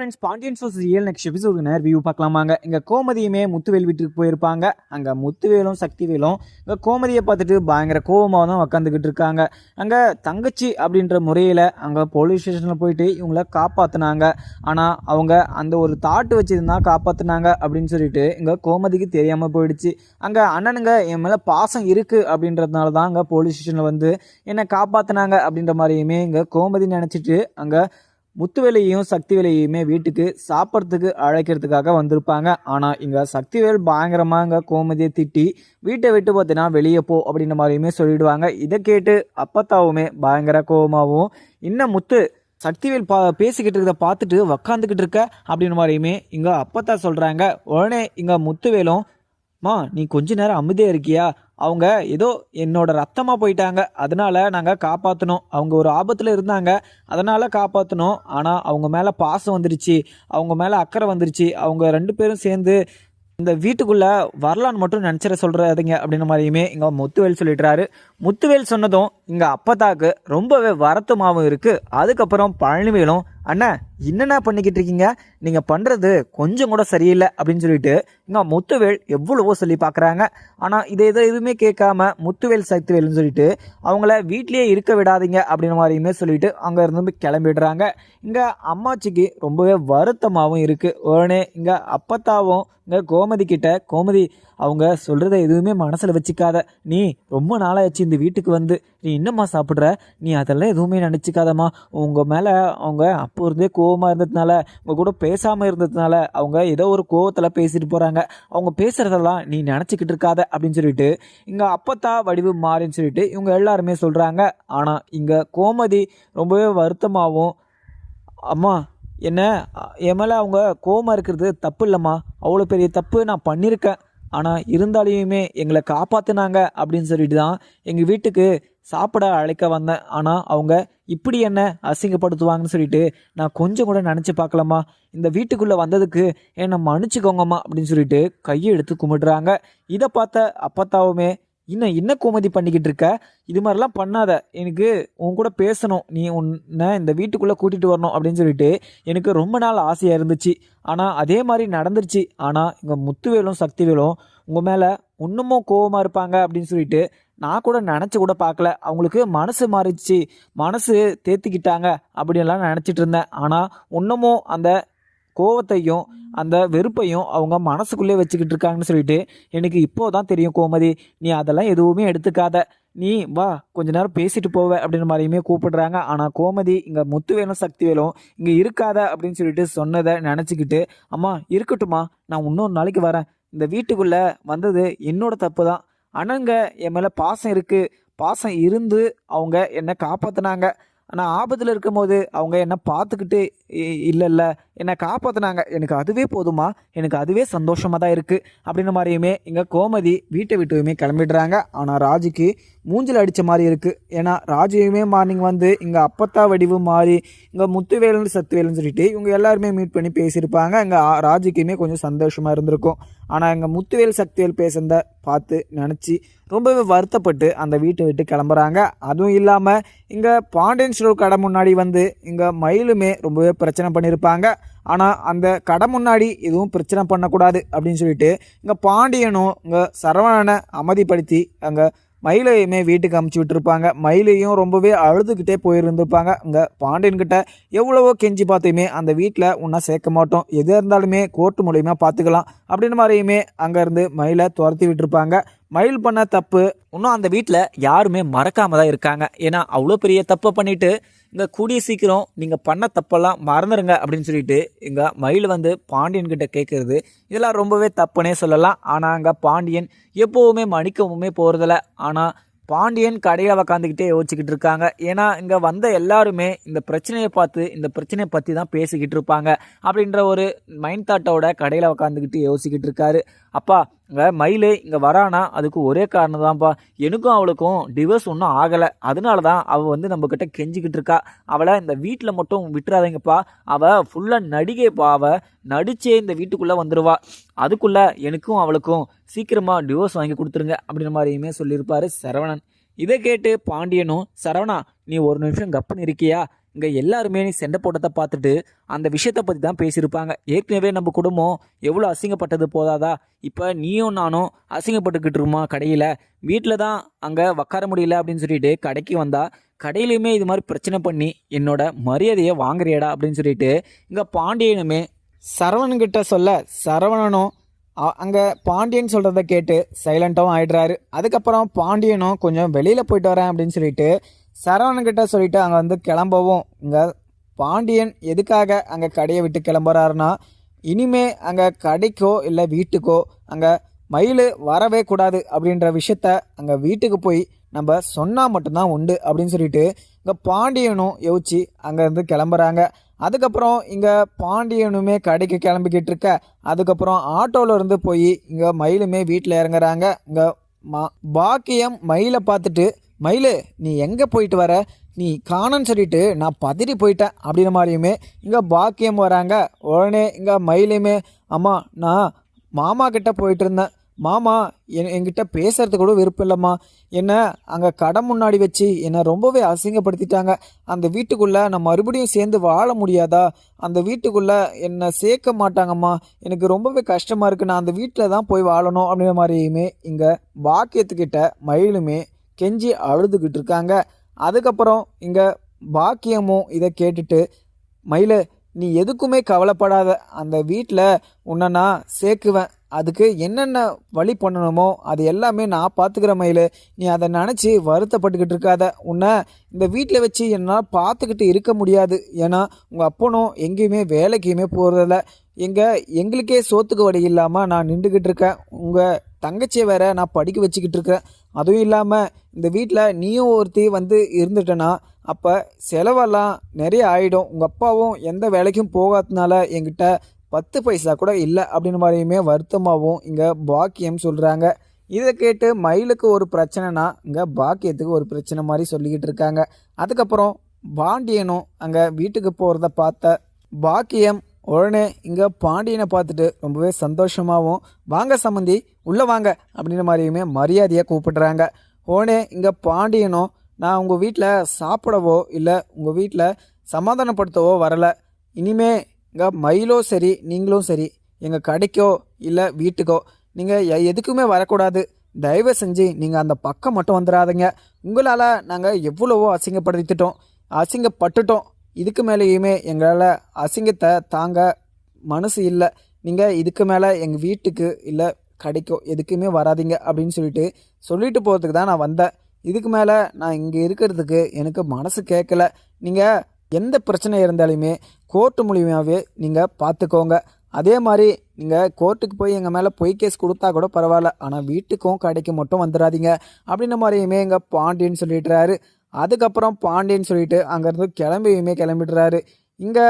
Friends Pandian சோஸ் ஏழு next episode நேர் வியூ பார்க்கலாமாங்க. இங்கே கோமதியுமே முத்துவேல் வீட்டுக்கு போயிருப்பாங்க. அங்கே முத்துவேலும் சக்திவேலும் இங்கே கோமதியை பார்த்துட்டு பயங்கர கோபமாக தான் உக்காந்துக்கிட்டு இருக்காங்க. அங்கே தங்கச்சி அப்படின்ற முறையில் அங்கே போலீஸ் ஸ்டேஷனில் போயிட்டு இவங்கள காப்பாற்றினாங்க ஆனால் அவங்க அந்த ஒரு தாட்டு வச்சுருந்தா காப்பாற்றினாங்க அப்படின்னு சொல்லிட்டு இங்கே கோமதிக்கு தெரியாமல் போயிடுச்சு. அங்கே அண்ணனுங்க என் மேலே பாசம் இருக்குது அப்படின்றதுனால தான் அங்கே போலீஸ் ஸ்டேஷனில் வந்து என்னை காப்பாற்றினாங்க அப்படின்ற மாதிரியுமே இங்கே கோமதி நினச்சிட்டு அங்கே முத்துவேலையையும் சக்திவேலையுமே வீட்டுக்கு சாப்பிட்றதுக்கு அழைக்கிறதுக்காக வந்திருப்பாங்க. ஆனால் இங்கே சக்திவேல் பயங்கரமாக இங்கே கோமதியை திட்டி வீட்டை விட்டு பார்த்தீங்கன்னா வெளியே போ அப்படின்ற மாதிரியுமே சொல்லிடுவாங்க. இதை கேட்டு அப்பத்தாவுமே பயங்கர கோபமாகவும் இன்னும் முத்து சக்திவேல் பா பேசிக்கிட்டு இருக்கிறத பார்த்துட்டு உக்காந்துக்கிட்டு இருக்க அப்படின்ற மாதிரியுமே இங்கே அப்பத்தா சொல்கிறாங்க உடனே இங்கே முத்துவேலும் மா நீ கொஞ்ச நேரம் அமைதியாக இருக்கியா? அவங்க ஏதோ என்னோட ரத்தமாக போயிட்டாங்க. அதனால் நாங்கள் காப்பாற்றணும் அவங்க ஒரு ஆபத்தில் இருந்தாங்க. அதனால் காப்பாற்றணும் ஆனால் அவங்க மேலே பாசம் வந்துருச்சு. அவங்க மேலே அக்கறை வந்துருச்சு. அவங்க ரெண்டு பேரும் சேர்ந்து இந்த வீட்டுக்குள்ளே வரலான்னு மட்டும் நினச்சிட சொல்கிறதுங்க அப்படின்ற மாதிரியுமே இங்கே முத்துவேல் சொல்லிடுறாரு. முத்துவேல் சொன்னதும் இங்கே அப்பத்தாக்கு ரொம்பவே வருத்தமாகவும் இருக்குது அதுக்கப்புறம் பழனிவேலும் அண்ணா என்னென்ன பண்ணிக்கிட்டு இருக்கீங்க? நீங்கள் பண்ணுறது கொஞ்சம் கூட சரியில்லை அப்படின்னு சொல்லிட்டு இங்கே முத்துவேல் எவ்வளவோ சொல்லி பார்க்குறாங்க ஆனால் இதை எதை எதுவுமே கேட்காம முத்துவேல் சக்திவேல்னு சொல்லிட்டு அவங்கள வீட்லேயே இருக்க விடாதீங்க அப்படின்ற மாதிரியுமே சொல்லிட்டு அங்கே இருந்து கிளம்பிடுறாங்க. இங்கே அம்மாச்சிக்கு ரொம்பவே வருத்தமாகவும் இருக்குது உடனே இங்கே அப்பத்தாவும் இங்கே கோமதி கிட்ட கோமதி அவங்க சொல்கிறத எதுவுமே மனசில் வச்சுக்காத. நீ ரொம்ப நாளாச்சு இந்த வீட்டுக்கு வந்து. நீ என்னம்மா சாப்பிட்ற? நீ அதெல்லாம் எதுவுமே நினச்சிக்காதம்மா. உங்கள் மேலே அவங்க அப்போ இருந்தே கோவமாக இருந்ததுனால உங்கள் கூட பேசாமல் இருந்ததுனால அவங்க ஏதோ ஒரு கோவத்தில் பேசிட்டு போகிறாங்க அவங்க பேசுகிறதெல்லாம் நீ நினச்சிக்கிட்டு இருக்காத அப்படின்னு சொல்லிட்டு இங்கே அப்பத்தா வடிவு மாறின்னு சொல்லிட்டு இவங்க எல்லாருமே சொல்கிறாங்க ஆனால் இங்கே கோமதி ரொம்பவே வருத்தமாகவும் அம்மா என்ன? என் மேலே அவங்க கோவமாக இருக்கிறது தப்பு இல்லைம்மா. அவ்வளோ பெரிய தப்பு நான் பண்ணியிருக்கேன். ஆனால் இருந்தாலையுமே எங்களை காப்பாற்றினாங்க அப்படின்னு சொல்லிட்டு தான் எங்கள் வீட்டுக்கு சாப்பிட அழைக்க வந்தேன். ஆனால் அவங்க இப்படி என்ன அசிங்கப்படுத்துவாங்கன்னு சொல்லிட்டு நான் கொஞ்சம் கூட நினச்சி பார்க்கலாமா இந்த வீட்டுக்குள்ளே வந்ததுக்கு என்னை மன்னிச்சுக்கோங்கம்மா அப்படின்னு சொல்லிட்டு கையை எடுத்து கும்பிடுறாங்க. இதை பார்த்த அப்பத்தாவுமே இன்னும் என்ன கோமதி பண்ணிக்கிட்டு இருக்க? இது மாதிரிலாம் பண்ணாத. எனக்கு உன் கூட பேசணும். நீ உன்னை இந்த வீட்டுக்குள்ளே கூட்டிகிட்டு வரணும் அப்படின்னு சொல்லிட்டு எனக்கு ரொம்ப நாள் ஆசையாக இருந்துச்சு. ஆனால் அதே மாதிரி நடந்துருச்சு. ஆனால் இங்கே முத்துவேலும் சக்திவேலும் உங்கள் மேலே இன்னமும் கோவமாக இருப்பாங்க அப்படின்னு சொல்லிட்டு நான் கூட நினச்சி கூட பார்க்கல. அவங்களுக்கு மனசு மாறிடுச்சு. மனசு தேத்திக்கிட்டாங்க அப்படின்லாம் நினச்சிட்டு இருந்தேன். ஆனால் இன்னமும் அந்த கோவத்தையும் அந்த வெறுப்பையும் அவங்க மனசுக்குள்ளே வச்சுக்கிட்டு இருக்காங்கன்னு சொல்லிட்டு எனக்கு இப்போ தான் தெரியும் கோமதி நீ அதெல்லாம் எதுவுமே எடுத்துக்காத. நீ வா கொஞ்ச நேரம் பேசிட்டு போவ அப்படின்ற மாதிரியுமே கூப்பிடுறாங்க. ஆனால் கோமதி இங்கே முத்துவேலும் சக்திவேலும் இங்கே இருக்காத அப்படின்னு சொல்லிட்டு சொன்னதை நினச்சிக்கிட்டு அம்மா இருக்கட்டுமா நான் இன்னொரு நாளைக்கு வரேன். இந்த வீட்டுக்குள்ளே வந்தது என்னோட தப்பு தான் அண்ணங்க என் மேலே பாசம் இருக்குது பாசம் இருந்து அவங்க என்னை காப்பாற்றினாங்க ஆனால் ஆபத்தில் இருக்கும்போது அவங்க என்னை பார்த்துக்கிட்டு இல்லை இல்லை. என்னை காப்பாற்றினாங்க எனக்கு அதுவே போதுமா? எனக்கு அதுவே சந்தோஷமாக தான் இருக்குது அப்படின்ற மாதிரியுமே இங்கே கோமதி வீட்டை விட்டுமே கிளம்பிடுறாங்க. ஆனால் ராஜுக்கு மூஞ்சில் அடித்த மாதிரி இருக்குது ஏன்னா ராஜுவையுமே மார்னிங் வந்து இங்கே அப்பத்தா வடிவு மாறி இங்கே முத்துவேலு சத்துவேலுன்னு சொல்லிட்டு இவங்க எல்லாருமே மீட் பண்ணி பேசியிருப்பாங்க. இங்கே ராஜுக்குமே கொஞ்சம் சந்தோஷமாக இருந்திருக்கும். ஆனால் இங்கே முத்துவேல் சக்திவேல் பேசுகிறத பார்த்து நினச்சி ரொம்பவே வருத்தப்பட்டு அந்த வீட்டை விட்டு கிளம்புறாங்க. அதுவும் இல்லாமல் இங்கே பாண்டியன் ஸ்டோர் கடை முன்னாடி வந்து இங்கே மயிலுமே ரொம்பவே பிரச்சனை பண்ணியிருப்பாங்க ஆனால் அந்த கடை முன்னாடி எதுவும் பிரச்சனை பண்ணக்கூடாது அப்படின்னு சொல்லிட்டு இங்கே பாண்டியனும் இங்கே சரவணனை அமைதிப்படுத்தி அங்கே மயிலையுமே வீட்டுக்கு அமுச்சு விட்டுருப்பாங்க. மயிலையும் ரொம்பவே அழுதுகிட்டே போயிருந்திருப்பாங்க. இங்கே பாண்டியன்கிட்ட எவ்வளவோ கெஞ்சி பார்த்துமே அந்த வீட்டில் ஒன்றா சேர்க்க மாட்டோம். எது இருந்தாலுமே கோர்ட்டு மூலியமாக பார்த்துக்கலாம் அப்படின்னு மாதிரியுமே அங்கேருந்து மயிலை துரத்தி விட்டுருப்பாங்க. மயில் பண்ண தப்பு இன்னும் அந்த வீட்டில் யாருமே மறக்காம தான் இருக்காங்க. ஏன்னா அவ்வளோ பெரிய தப்பை பண்ணிவிட்டு இங்கே கூடிய சீக்கிரம் நீங்கள் பண்ண தப்பெல்லாம் மறந்துடுங்க அப்படின்னு சொல்லிட்டு இங்கே மயில் வந்து பாண்டியன்கிட்ட கேட்குறது இதெல்லாம் ரொம்பவே தப்புனே சொல்லலாம். ஆனால் அங்கே பாண்டியன் எப்போவுமே மன்னிக்கவுமே போகிறதில்ல ஆனால் பாண்டியன் கடையில் உக்காந்துக்கிட்டே யோசிச்சுக்கிட்டு இருக்காங்க. ஏன்னா இங்கே வந்த எல்லாருமே இந்த பிரச்சனையை பார்த்து இந்த பிரச்சனையை பற்றி தான் பேசிக்கிட்டு இருப்பாங்க அப்படின்ற ஒரு மைண்ட் தாட்டோட கடையில் உக்காந்துக்கிட்டு யோசிக்கிட்டு இருக்காரு. அப்பா இங்கே மயிலே இங்கே வரானா? அதுக்கு ஒரே காரணம் தான்ப்பா. எனக்கும் அவளுக்கும் டிவோர்ஸ் ஒன்றும் ஆகலை. அதனால தான் அவள் வந்து நம்மக்கிட்ட கெஞ்சிக்கிட்டு இருக்கா. அவளை இந்த வீட்டில் மட்டும் விட்டுறாதீங்கப்பா. அவள் ஃபுல்லாக நடிகைப்பா அவள் நடிச்சே இந்த வீட்டுக்குள்ளே வந்துடுவா அதுக்குள்ளே எனக்கும் அவளுக்கும் சீக்கிரமாக டிவோர்ஸ் வாங்கி கொடுத்துருங்க அப்படின்ற மாதிரியுமே சொல்லியிருப்பாரு சரவணன். இதை கேட்டு பாண்டியனும் சரவணா நீ ஒரு நிமிஷம் கப்புன்னு இருக்கியா இங்கே எல்லாருமே நீ சண்டை போட்டதை பார்த்துட்டு அந்த விஷயத்தை பற்றி தான் பேசியிருப்பாங்க. ஏற்கனவே நம்ம குடும்பம் எவ்வளோ அசிங்கப்பட்டது போதாதா? இப்போ நீயும் நானும் அசிங்கப்பட்டுக்கிட்டு இருமா கடையில்? வீட்டில் தான் அங்கே உக்கார முடியல அப்படின்னு சொல்லிட்டு கடைக்கு வந்தால் கடையிலையுமே இது மாதிரி பிரச்சனை பண்ணி என்னோட மரியாதையை வாங்குறியடா அப்படின்னு சொல்லிட்டு இங்கே பாண்டியனுமே சரவணன்கிட்ட சொல்ல சரவணனும் அங்கே பாண்டியன் சொல்கிறத கேட்டு சைலண்ட்டாகவும் ஆயிடுறாரு. அதுக்கப்புறம் பாண்டியனும் கொஞ்சம் வெளியில் போயிட்டு வரேன் அப்படின்னு சொல்லிட்டு சரவணன்கிட்ட சொல்லிட்டு அங்கே வந்து கிளம்பவும் இங்கே பாண்டியன் எதுக்காக அங்கே கடையை விட்டு கிளம்புறாருன்னா இனிமே அங்கே கடைக்கோ இல்லை வீட்டுக்கோ அங்கே மயில் வரவே கூடாது அப்படின்ற விஷயத்த அங்கே வீட்டுக்கு போய் நம்ம சொன்னால் மட்டும்தான் உண்டு அப்படின்னு சொல்லிட்டு இங்கே பாண்டியனும் யோசிச்சு அங்கேருந்து கிளம்புறாங்க. அதுக்கப்புறம் இங்கே பாண்டியனுமே கடைக்கு கிளம்பிக்கிட்டு இருக்க அதுக்கப்புறம் ஆட்டோவில் இருந்து போய் இங்கே மயிலுமே வீட்டில் இறங்குறாங்க. இங்கே மா பாக்கியம் மயிலை பார்த்துட்டு மயிலு நீ எங்கே போயிட்டு வர? நீ காணன்னு சொல்லிட்டு நான் பதறி போயிட்டேன் அப்படின்ற மாதிரியுமே இங்கே பாக்கியம் வராங்க. உடனே இங்கே மயிலுமே அம்மா நான் மாமா கிட்டே போயிட்டு இருந்தேன். மாமா என் என்கிட்ட பேசுறது கூட விருப்பம் இல்லைம்மா. என்னை அங்கே கடை முன்னாடி வச்சு என்னை ரொம்பவே அசிங்கப்படுத்திட்டாங்க. அந்த வீட்டுக்குள்ளே நான் மறுபடியும் சேர்ந்து வாழ முடியாதா? அந்த வீட்டுக்குள்ளே என்னை சேர்க்க மாட்டாங்கம்மா. எனக்கு ரொம்பவே கஷ்டமாக இருக்குது நான் அந்த வீட்டில் தான் போய் வாழணும். அப்படின்ற மாதிரியுமே இங்கே பாக்கியத்துக்கிட்ட மயிலுமே கெஞ்சி அழுதுகிட்டு இருக்காங்க அதுக்கப்புறம் இங்கே பாக்கியமும் இதை கேட்டுட்டு மயில நீ எதுக்குமே கவலைப்படாத. அந்த வீட்டில் உன்னை நான் சேர்க்குவேன். அதுக்கு என்னென்ன வழி பண்ணணுமோ அது எல்லாமே நான் பார்த்துக்கிற மயில். நீ அதை நினச்சி வருத்தப்பட்டுக்கிட்டு இருக்காத. உன்னை இந்த வீட்டில் வச்சு என்னால் பார்த்துக்கிட்டு இருக்க முடியாது. ஏன்னா உங்கள் அப்பனும் எங்கேயுமே வேலைக்குமே போகிறதில்ல எங்கே எங்களுக்கே சோத்துக்கு வழி இல்லாமல் நான் நின்றுக்கிட்டு இருக்கேன். உங்கள் தங்கச்சியை வேற நான் படிக்க வச்சுக்கிட்டு இருக்கேன். அதுவும் இல்லாமல் இந்த வீட்டில் நீயும் ஒருத்தி வந்து இருந்துட்டேன்னா அப்போ செலவெல்லாம் நிறைய ஆகிடும் உங்கள் அப்பாவும் எந்த வேலைக்கும் போகாததுனால என்கிட்ட பத்து பைசா கூட இல்லை அப்படின்னு மாதிரியுமே வருத்தமாகவும் இங்கே பாக்கியம் சொல்கிறாங்க இதை கேட்டு மயிலுக்கு ஒரு பிரச்சனைனா இங்கே பாக்கியத்துக்கு ஒரு பிரச்சனை மாதிரி சொல்லிக்கிட்டு இருக்காங்க. அதுக்கப்புறம் பாண்டியனும் அங்கே வீட்டுக்கு போகிறத பார்த்த பாக்கியம் உடனே இங்கே பாண்டியனை பார்த்துட்டு ரொம்பவே சந்தோஷமாகவும் வாங்க சம்மந்தி உள்ளே வாங்க அப்படின்ற மாதிரியுமே மரியாதையாக கூப்பிடுறாங்க. உடனே இங்கே பாண்டியனும் நான் உங்கள் வீட்டில் சாப்பிடவோ இல்லை உங்கள் வீட்டில் சமாதானப்படுத்தவோ வரலை. இனிமே இங்கே மயிலோ சரி நீங்களும் சரி எங்கள் கடைக்கோ இல்லை வீட்டுக்கோ நீங்கள் எதுக்குமே வரக்கூடாது. தயவு செஞ்சு நீங்கள் அந்த பக்கம் மட்டும் வந்துடாதீங்க. உங்களால் நாங்கள் எவ்வளவோ அசிங்கப்படுத்திட்டோம் அசிங்கப்பட்டுட்டோம். இதுக்கு மேலேயுமே எங்களால் அசிங்கத்தை தாங்க மனசு இல்லை. நீங்கள் இதுக்கு மேலே எங்கள் வீட்டுக்கு இல்லை கடைக்கோ எதுக்குமே வராதிங்க அப்படின்னு சொல்லிட்டு சொல்லிட்டு போகிறதுக்கு தான் நான் வந்தேன். இதுக்கு மேலே நான் இங்கே இருக்கிறதுக்கு எனக்கு மனசு கேட்கல நீங்கள் எந்த பிரச்சனை இருந்தாலுமே கோர்ட்டு மூலியமாகவே நீங்கள் பார்த்துக்கோங்க அதே மாதிரி நீங்கள் கோர்ட்டுக்கு போய் எங்கள் மேலே பொய் கேஸ் கொடுத்தா கூட பரவாயில்ல. ஆனால் வீட்டுக்கும் கடைக்கு மட்டும் வந்துடாதீங்க. அப்படின்ன மாதிரியுமே எங்கள் பாண்டியன்னு சொல்லிட்டுறாரு அதுக்கப்புறம் பாண்டியன் சொல்லிட்டு அங்கேருந்து கிளம்பியுமே கிளம்பிடுறாரு. இங்கே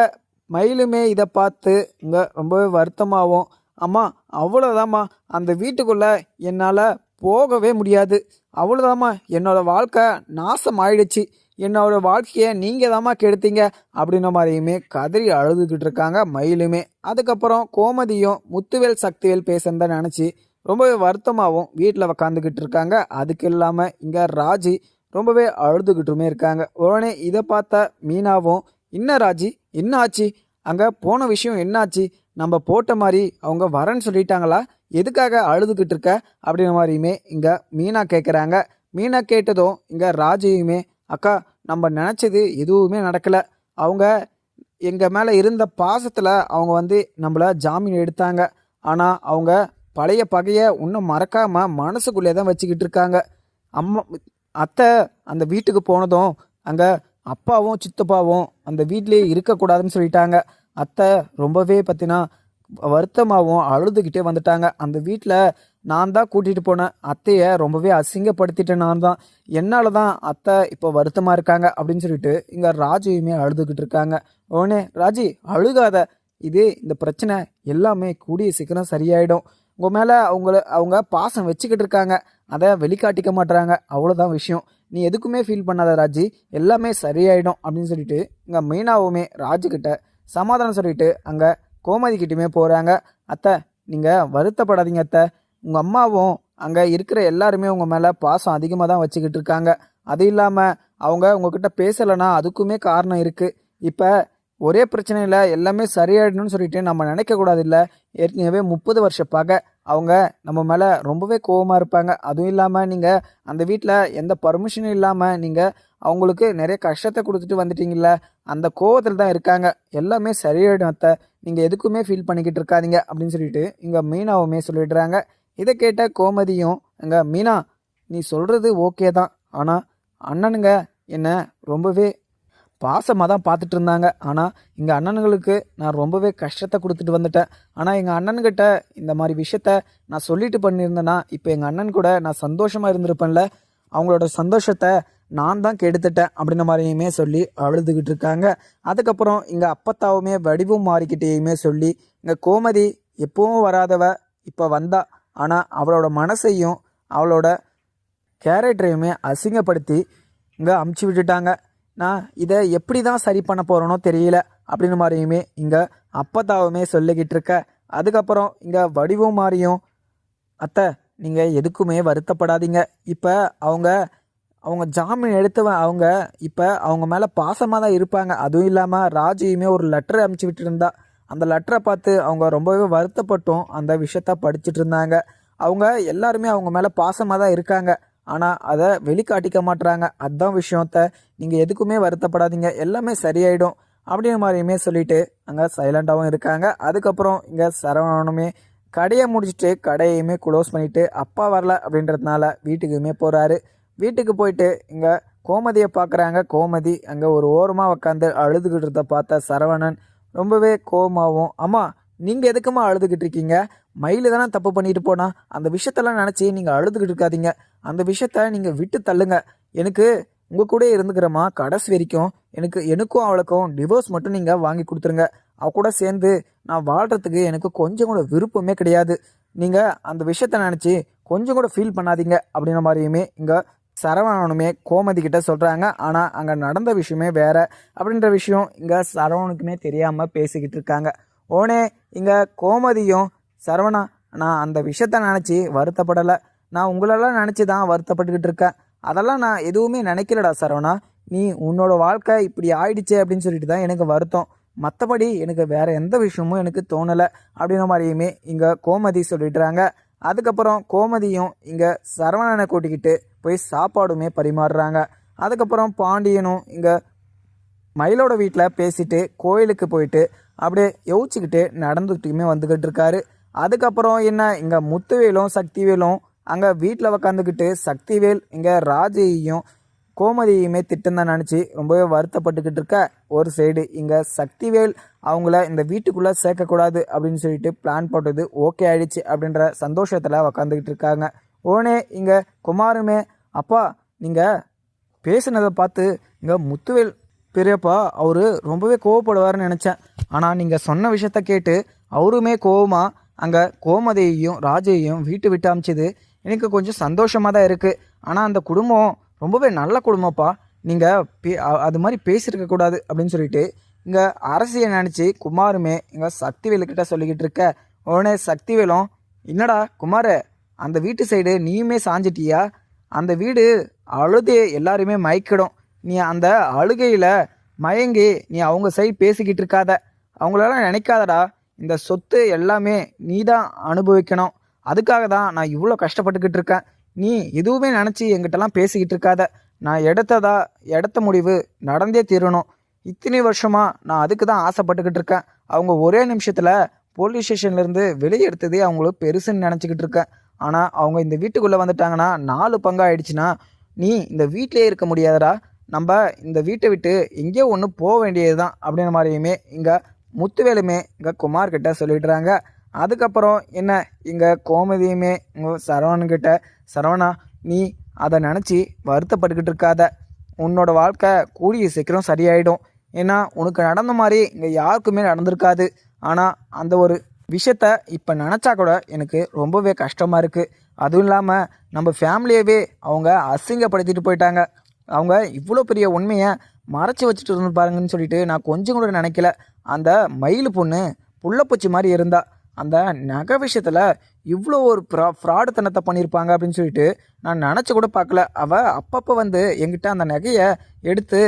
மயிலுமே இதை பார்த்து இங்கே ரொம்பவே வருத்தமாகவும் அம்மா அவ்வளோதாம்மா அந்த வீட்டுக்குள்ளே என்னால் போகவே முடியாது. அவ்வளோதாம்மா என்னோடய வாழ்க்கை நாசம் ஆயிடுச்சு என்னோடய வாழ்க்கையை நீங்கள் தாம்மா கெடுத்தீங்க. அப்படின்ற மாதிரியுமே கதறி அழுதுகிட்டு இருக்காங்க மயிலுமே. அதுக்கப்புறம் கோமதியும் முத்துவேல் சக்திவேல் பேசுறத நினச்சி ரொம்பவே வருத்தமாகவும் வீட்டில் உக்காந்துக்கிட்டு இருக்காங்க. அதுக்கு இல்லாமல் இங்கே ராஜி ரொம்பவே அழுதுகிட்டுமே இருக்காங்க. உடனே இதை பார்த்த மீனாவும் என்ன ராஜி என்ன ஆச்சு? அங்கே போன விஷயம் என்னாச்சு நம்ம போட்ட மாதிரி அவங்க வரேன்னு சொல்லிட்டாங்களா? எதுக்காக அழுதுகிட்டு இருக்க? அப்படின்ற மாதிரியுமே இங்கே மீனா கேட்குறாங்க மீனா கேட்டதும் இங்கே ராஜையுமே அக்கா நம்ம நினச்சது எதுவுமே நடக்கலை. அவங்க எங்கள் மேலே இருந்த பாசத்தில் அவங்க வந்து நம்மளை ஜாமீன் எடுத்தாங்க. ஆனால் அவங்க பழைய பகையை இன்னும் மறக்காமல் மனசுக்குள்ளே தான் வச்சுக்கிட்டு இருக்காங்க. அம்மா அத்தை அந்த வீட்டுக்கு போனதும் அங்கே அப்பாவும் சித்தப்பாவும் அந்த வீட்லேயே இருக்கக்கூடாதுன்னு சொல்லிட்டாங்க. அத்தை ரொம்பவே பார்த்தீங்கன்னா வருத்தமாகவும் அழுதுகிட்டே வந்துட்டாங்க. அந்த வீட்டில் நான் தான் கூட்டிகிட்டு போனேன். அத்தையை ரொம்பவே அசிங்கப்படுத்திட்டேன் நான் தான். என்னால் தான் அத்தை இப்போ வருத்தமாக இருக்காங்க அப்படின்னு சொல்லிட்டு இங்கே ராஜுவுமே அழுதுகிட்டு இருக்காங்க. உடனே ராஜி அழுகாத. இது இந்த பிரச்சனை எல்லாமே கூடிய சீக்கிரம் சரியாயிடும். உங்கள் மேலே அவங்கள அவங்க பாசம் வச்சுக்கிட்டு இருக்காங்க. அதை வெளிக்காட்டிக்க மாட்டுறாங்க அவ்வளோதான் விஷயம். நீ எதுக்குமே ஃபீல் பண்ணாத ராஜி. எல்லாமே சரியாயிடும் அப்படின்னு சொல்லிட்டு இங்கே மீனாவுமே ராஜுக்கிட்ட சமாதானம் சொல்லிட்டு அங்கே கோமதி கிட்டேயுமே போகிறாங்க அத்தை நீங்கள் வருத்தப்படாதீங்க அத்தை. உங்கள் அம்மாவும் அங்கே இருக்கிற எல்லாருமே உங்கள் மேலே பாசம் அதிகமாக தான் வச்சுக்கிட்டு இருக்காங்க. அது இல்லாமல் அவங்க உங்ககிட்ட பேசலைன்னா அதுக்குமே காரணம் இருக்குது இப்போ ஒரே பிரச்சனையில் எல்லாமே சரியாயிடணும்னு சொல்லிட்டு நம்ம நினைக்கக்கூடாது இல்லை ஏற்கனவே முப்பது வருஷ பகை அவங்க நம்ம மேலே ரொம்பவே கோவமாக இருப்பாங்க. அதுவும் இல்லாமல் நீங்கள் அந்த வீட்டில் எந்த பர்மிஷனும் இல்லாமல் நீங்கள் அவங்களுக்கு நிறைய கஷ்டத்தை கொடுத்துட்டு வந்துட்டீங்கல்ல அந்த கோவத்தில் தான் இருக்காங்க. எல்லாமே சரியாயிடும் அத்தை. நீங்கள் எதுக்குமே ஃபீல் பண்ணிக்கிட்டு இருக்காதீங்க அப்படின்னு சொல்லிட்டு இங்கே மீனாவுமே சொல்லிடுறாங்க. இதை கேட்ட கோமதியும் இங்கே மீனா நீ சொல்கிறது ஓகே தான். ஆனால் அண்ணனுங்க என்னை ரொம்பவே பாசமாக தான் பார்த்துட்டு இருந்தாங்க. ஆனால் எங்கள் அண்ணனுங்களுக்கு நான் ரொம்பவே கஷ்டத்தை கொடுத்துட்டு வந்துட்டேன். ஆனால் எங்கள் அண்ணன்கிட்ட இந்த மாதிரி விஷயத்த நான் சொல்லிட்டு பண்ணியிருந்தேன்னா இப்போ எங்கள் அண்ணன் கூட நான் சந்தோஷமாக இருந்திருப்பேன்ல. அவங்களோட சந்தோஷத்தை நான் தான் கெடுத்துட்டேன் அப்படின்ற மாதிரியுமே சொல்லி அழுதுகிட்டு இருக்காங்க. அதுக்கப்புறம் இங்கே அப்பத்தாவுமே வடிவும் மாறிக்கிட்டேயுமே சொல்லி இங்கே கோமதி எப்பவும் வராதவ இப்போ வந்தா. ஆனால் அவளோட மனசையும் அவளோட கேரக்டரையுமே அசிங்கப்படுத்தி இங்கே அமுச்சு விட்டுட்டாங்க. நான் இதை எப்படி தான் சரி பண்ண போகிறேனோ தெரியல அப்படின்னு மாதிரியுமே இங்கே அப்பத்தாவுமே சொல்லிக்கிட்டு இருக்க. அதுக்கப்புறம் இங்கே வடிவும் மாறியும். அத்தை நீங்கள் எதுக்குமே வருத்தப்படாதீங்க. இப்போ அவங்க அவங்க ஜாமீன் எடுத்தவன் அவங்க இப்போ அவங்க மேலே பாசமாக தான் இருப்பாங்க. அதுவும் இல்லாமல் ராஜியுமே ஒரு லெட்டர் அனுப்பிச்சி விட்டுருந்தா. அந்த லெட்டரை பார்த்து அவங்க ரொம்பவே வருத்தப்பட்டும். அந்த விஷயத்த படிச்சுட்டு இருந்தாங்க. அவங்க எல்லாருமே அவங்க மேலே பாசமாக தான் இருக்காங்க. ஆனால் அதை வெளிக்காட்டிக்க மாட்டுறாங்க அதுதான் விஷயத்த நீங்கள் எதுக்குமே வருத்தப்படாதீங்க. எல்லாமே சரியாயிடும் அப்படின்ற மாதிரியுமே சொல்லிட்டு அங்கே சைலண்டாகவும் இருக்காங்க. அதுக்கப்புறம் இங்கே சரவணனுமே கடையை முடிச்சுட்டு கடையுமே க்ளோஸ் பண்ணிவிட்டு அப்பா வரல அப்படின்றதுனால வீட்டுக்குமே போகிறாரு வீட்டுக்கு போயிட்டு இங்கே கோமதியை பார்க்குறாங்க கோமதி அங்கே ஒரு ஓரமாக உட்காந்து அழுதுகிட்டு இருந்த பார்த்த சரவணன் ரொம்பவே கோவமாகவும் அம்மா நீங்கள் எதுக்குமா அழுதுகிட்டு இருக்கீங்க? மயில் தானே தப்பு பண்ணிட்டு போனா? அந்த விஷயத்தெல்லாம் நினச்சி நீங்கள் அழுதுகிட்டு இருக்காதீங்க. அந்த விஷயத்த நீங்கள் விட்டு தள்ளுங்க. எனக்கு உங்கள் கூட இருந்துக்கிறம்மா கடைசி வரைக்கும் எனக்கு எனக்கும் அவளுக்கும் டிவோர்ஸ் மட்டும் நீங்கள் வாங்கி கொடுத்துருங்க. அவ கூட சேர்ந்து நான் வாழ்கிறதுக்கு எனக்கு கொஞ்சம் கூட விருப்பமே கிடையாது. நீங்கள் அந்த விஷயத்த நினச்சி கொஞ்சம் கூட ஃபீல் பண்ணாதீங்க அப்படின்ற மாதிரியுமே இங்கே சரவணனுமே கோமதி கிட்ட சொல்கிறாங்க ஆனால் அங்கே நடந்த விஷயமே வேற அப்படின்ற விஷயம் இங்கே சரவணனுக்குமே தெரியாமல் பேசிக்கிட்டு இருக்காங்க. ஓனே இங்கே கோமதியும் சரவணா நான் அந்த விஷயத்த நினச்சி வருத்தப்படலை. நான் உங்களெல்லாம் நினச்சி தான் வருத்தப்பட்டுக்கிட்டு இருக்கேன். அதெல்லாம் நான் எதுவுமே நினைக்கலடா சரவணா. நீ உன்னோட வாழ்க்கை இப்படி ஆயிடுச்சு அப்படின்னு சொல்லிட்டு தான் எனக்கு வருத்தம். மற்றபடி எனக்கு வேறு எந்த விஷயமும் எனக்கு தோணலை அப்படின்ற மாதிரியுமே இங்கே கோமதி சொல்லிடுறாங்க. அதுக்கப்புறம் கோமதியும் இங்கே சரவணனை கூட்டிக்கிட்டு போய் சாப்பாடுமே பரிமாறுறாங்க. அதுக்கப்புறம் பாண்டியனும் இங்கே மயிலோட வீட்டில் பேசிட்டு கோயிலுக்கு போயிட்டு அப்படியே யோசிச்சுக்கிட்டு நடந்துக்கிட்டுமே வந்துக்கிட்டு இருக்காரு. அதுக்கப்புறம் என்ன? இங்கே முத்துவேலும் சக்திவேலும் அங்கே வீட்டில் உக்காந்துக்கிட்டு சக்திவேல் இங்கே ராஜையும் கோமதியுமே திட்டம் தான் நினச்சி ரொம்பவே வருத்தப்பட்டுக்கிட்டு இருக்க ஒரு சைடு இங்கே சக்திவேல் அவங்கள இந்த வீட்டுக்குள்ளே சேர்க்கக்கூடாது அப்படின்னு சொல்லிட்டு பிளான் போட்டது ஓகே ஆயிடுச்சு அப்படின்ற சந்தோஷத்தில் உக்காந்துக்கிட்டு இருக்காங்க. ஓனே இங்கே குமாருமே அப்பா நீங்கள் பேசுனதை பார்த்து இங்கே முத்துவேல் பெரியப்பா அவர் ரொம்பவே கோவப்படுவார்னு நினச்சேன். ஆனால் நீங்கள் சொன்ன விஷயத்த கேட்டு அவருமே கோவமாக அங்கே கோமதியையும் ராஜையும் வீட்டு விட்டு அமிச்சது எனக்கு கொஞ்சம் சந்தோஷமாக தான் இருக்குது ஆனால் அந்த குடும்பம் ரொம்பவே நல்ல குடும்பப்பா நீங்கள் பே அது மாதிரி பேசியிருக்க கூடாது அப்படின்னு சொல்லிட்டு இங்கே அரசியை நினச்சி குமாருமே இங்கே சக்திவேலுக்கிட்ட சொல்லிக்கிட்டு இருக்க உடனே சக்திவேலும் என்னடா குமார் அந்த வீட்டு சைடு நீயுமே சாஞ்சிட்டியா? அந்த வீடு அழுது எல்லாருமே மயக்கிடும். நீ அந்த அழுகையில் மயங்கி நீ அவங்க சைடு பேசிக்கிட்டு இருக்காத. அவங்களெல்லாம் நினைக்காதடா. இந்த சொத்து எல்லாமே நீ தான் அனுபவிக்கணும். அதுக்காக தான் நான் இவ்வளோ கஷ்டப்பட்டுக்கிட்டு இருக்கேன். நீ எதுவுமே நினச்சி எங்கிட்டலாம் பேசிக்கிட்டு இருக்காத. நான் எடுத்ததா எடுத்த முடிவு நடந்தே தீரணும். இத்தனை வருஷமாக நான் அதுக்கு தான் ஆசைப்பட்டுக்கிட்டு இருக்கேன். அவங்க ஒரே நிமிஷத்தில் போலீஸ் ஸ்டேஷன்லேருந்து வெளியே எடுத்ததே அவங்களுக்கு பெருசுன்னு நினச்சிக்கிட்டு இருக்கேன். ஆனால் அவங்க இந்த வீட்டுக்குள்ளே வந்துட்டாங்கன்னா நாலு பங்காயிடுச்சுன்னா நீ இந்த வீட்டிலே இருக்க முடியாதடா. நம்ம இந்த வீட்டை விட்டு எங்கேயோ ஒன்று போக வேண்டியது தான் அப்படின்ற மாதிரியுமே இங்கே முத்துவேலுமே இங்கே குமார்கிட்ட சொல்லிடுறாங்க. அதுக்கப்புறம் என்ன? இங்கே கோமதியுமே உங்கள் சரவணன்கிட்ட சரவணா நீ அதை நினச்சி வருத்தப்பட்டுக்கிட்டு இருக்காத. உன்னோட வாழ்க்கை கூடிய சீக்கிரம் சரியாயிடும். ஏன்னா உனக்கு நடந்த மாதிரி இங்கே யாருக்குமே நடந்திருக்காது. ஆனால் அந்த ஒரு விஷயத்த இப்போ நினச்சா கூட எனக்கு ரொம்பவே கஷ்டமாக இருக்குது அதுவும் இல்லாமல் நம்ம ஃபேமிலியவே அவங்க அசிங்கப்படுத்திட்டு போயிட்டாங்க. அவங்க இவ்வளோ பெரிய உண்மையை மறைச்சி வச்சுட்டு இருந்து பாருங்கன்னு சொல்லிட்டு நான் கொஞ்சம் கூட நினைக்கல. அந்த மயில் பொண்ணு புள்ளப்பூச்சி மாதிரி இருந்தா அந்த நகை விஷயத்தில் இவ்வளோ ஒரு ப்ரா ஃப்ராடுத்தனத்தை பண்ணியிருப்பாங்க அப்படின்னு சொல்லிட்டு நான் நினச்சி கூட பார்க்கல. அவள் அப்பப்போ வந்து எங்கிட்ட அந்த நகையை எடுத்து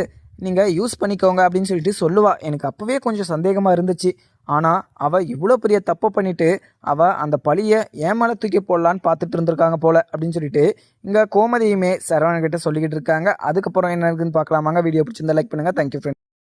நீங்கள் யூஸ் பண்ணிக்கோங்க அப்படின்னு சொல்லிட்டு சொல்லுவாள் எனக்கு அப்போவே கொஞ்சம் சந்தேகமாக இருந்துச்சு. ஆனால் அவள் இவ்வளோ பெரிய தப்பை பண்ணிவிட்டு அவள் அந்த பழியை ஏன் மேலே தூக்கி போடலான்னு பார்த்துட்டு இருந்திருக்காங்க போல் அப்படின்னு சொல்லிட்டு இங்கே கோமதியுமே சரவணன் கிட்ட சொல்லிக்கிட்டு இருக்காங்க. அதுக்கப்புறம் என்ன இருக்குதுன்னு பார்க்கலாமாங்க. வீடியோ பிடிச்சிருந்தா லைக் பண்ணுங்கள் தேங்க்யூ ஃப்ரெண்ட்